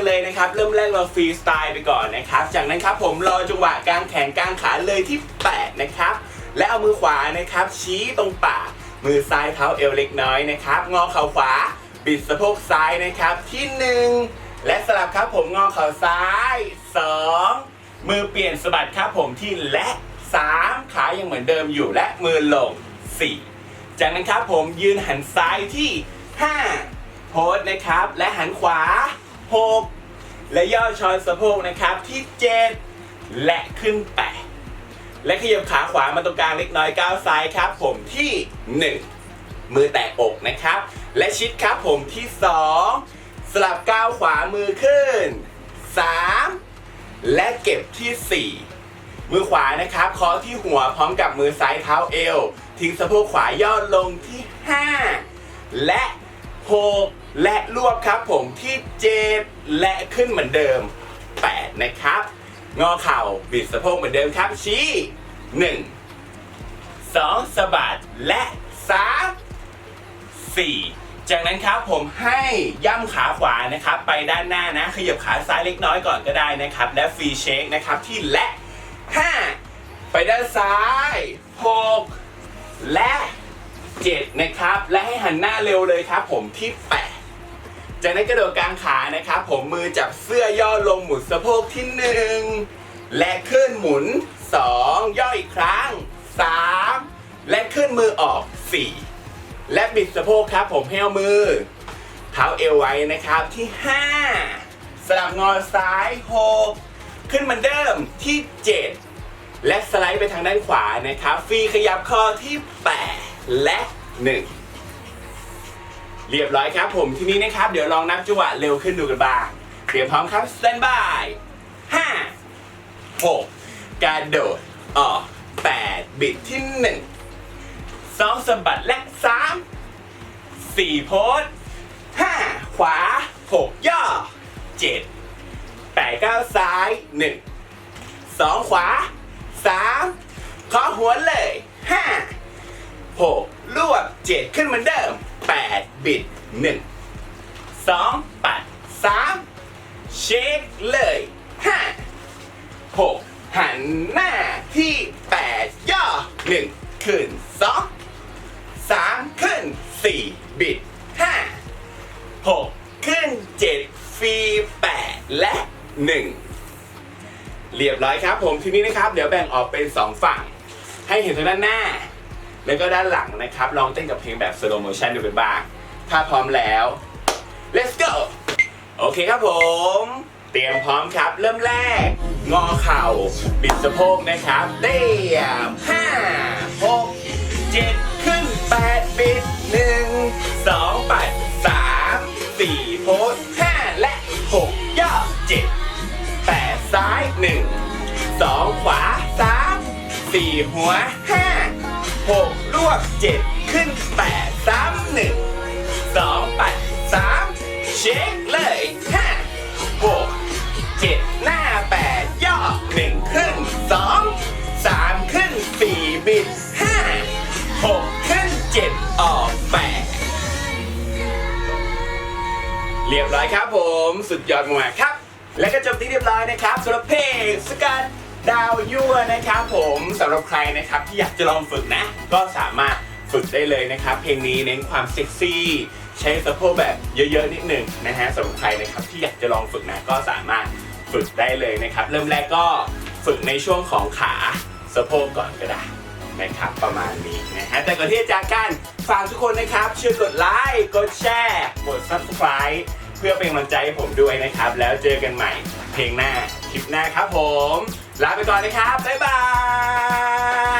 กันเลยนะครับ เริ่มแรกเราฟรีสไตล์ไปก่อนนะครับ จากนั้นครับผมรอจังหวะกลางแขนกลางขาเลยที่ 8 นะครับ และเอามือขวานะครับ ชี้ตรงปากมือซ้ายเท้าเอวเล็กน้อยนะครับ งอเข่าขวา บิดสะโพกซ้ายนะครับที่หนึ่งและสลับครับผมงอเข่าซ้ายสองมือเปลี่ยนสะบัดครับผมที่และสามขายังเหมือนเดิมอยู่และมือลงสี่จากนั้นครับผมยืนหันซ้ายที่ห้าโพสนะครับ และหันขวา หกและย่อชอนสะโพกนะครับที่เจ็ดและขึ้นแปดและขยับขาขวามาตรงกลางเล็กน้อยก้าวซ้ายครับผมที่หนึ่งมือแตะอกนะครับ และชิดครับผมที่ 2 สลับก้าวขวามือขึ้น 3 และเก็บที่ 4มือขวานะครับเคาะที่หัวพร้อมกับมือซ้ายเท้าเอว ทิ้งสะโพกขวาย่อลงที่ 5 และ 6 และรวบครับผมที่7และขึ้นเหมือนเดิม 8 นะครับ งอเข่าบิดสะโพกเหมือนเดิมครับ ชี้1สองสะบัดและสามสี่จากนั้นครับผมให้ย่ำขาขวานะครับ ไปด้านหน้านะ ขยับขาซ้ายเล็กน้อยก่อนก็ได้นะครับ และฟรีเชคนะครับที่และห้าไปด้านซ้ายหกและเจ็ดนะครับ และให้หันหน้าเร็วเลยครับผมที่แปด จากนั้นกระโดดกลางขานะครับผมมือจับเสื้อย่อลงหมุนสะโพกที่หนึ่งและขึ้นหมุน2ย่ออีกครั้ง3และขึ้นมือออก4และบิดสะโพกครับ ผมให้เอามือ เท้าเอวไว้นะครับที่5สลับงอซ้าย6ขึ้นเหมือนเดิมที่7และสไลด์ไปทางด้านขวานะครับ ฟรีขยับคอที่8และ1 เรียบร้อยครับผมทีนี้นะครับ เดี๋ยวลองนับจังหวะเร็วขึ้นดูกันบ้างเตรียมพร้อมครับสแตนบายห้าหกกระโดดออกแปดบิดที่หนึ่งสองสะบัดและสามสี่โพสห้าขวาหกย่อเจ็ดแปดเก้าซ้ายหนึ่งสองขวาสามขอหัวเลยห้าหก รวบเจ็ดขึ้นเหมือนเดิมแปดบิดหนึ่งสองปัดสามเช็คเลยห้าหกหันหน้าที่แปดย่อหนึ่งขึ้นสองสามขึ้นสี่บิดห้าหกขึ้นเจ็ดฟรีแปดและหนึ่งเรียบร้อยครับผมทีนี้นะครับ เดี๋ยวแบ่งออกเป็นสองฝั่ง ให้เห็นทางด้านหน้า แล้วก็ด้านหลังนะครับ ลองเต้นกับเพลงแบบ slow motion ดูกันบ้าง ถ้าพร้อมแล้ว let's go โอเคครับผม เตรียมพร้อมครับ เริ่มแรก งอเข่า บิดสะโพกนะครับ เตี้ยมห้าหกเจ็ดขึ้นแปดบิดหนึ่งสองปัดสามสี่โพสห้าและหกย่อเจ็ดแปดซ้ายหนึ่งสองขวาสามสี่หัวห้า หกรวบเจ็ดขึ้นแปดสามหนึ่งสองแปดสามเช็คเลยห้าหกเจ็ดหน้าแปดย่อหนึ่งขึ้นสองสามขึ้นสี่บิดห้าหกขึ้นเจ็ดออกแปดเรียบร้อยครับผม สุดยอดมากครับ และก็จบที่เรียบร้อยนะครับสำหรับเพลงสกัด ดาวยั่วนะครับผมสำหรับใครนะครับที่อยากจะลองฝึกนะ ก็สามารถฝึกได้เลยนะครับ เพลงนี้เน้นความเซ็กซี่ ใช้สะโพกแบบเยอะๆนิดหนึ่งนะฮะสำหรับใครนะครับที่อยากจะลองฝึกนะก็สามารถฝึกได้เลยนะครับ เริ่มแรกก็ฝึกในช่วงของขาสะโพกก่อนก็ได้นะครับประมาณนี้นะฮะแต่ก่อนที่จะจากกันฝากทุกคนนะครับช่วยกดไลค์กดแชร์กด subscribe เพื่อเป็นกำลังใจให้ผมด้วยนะครับ แล้วเจอกันใหม่เพลงหน้าคลิปหน้าครับผม ลาไปก่อนนะครับ บ๊ายบาย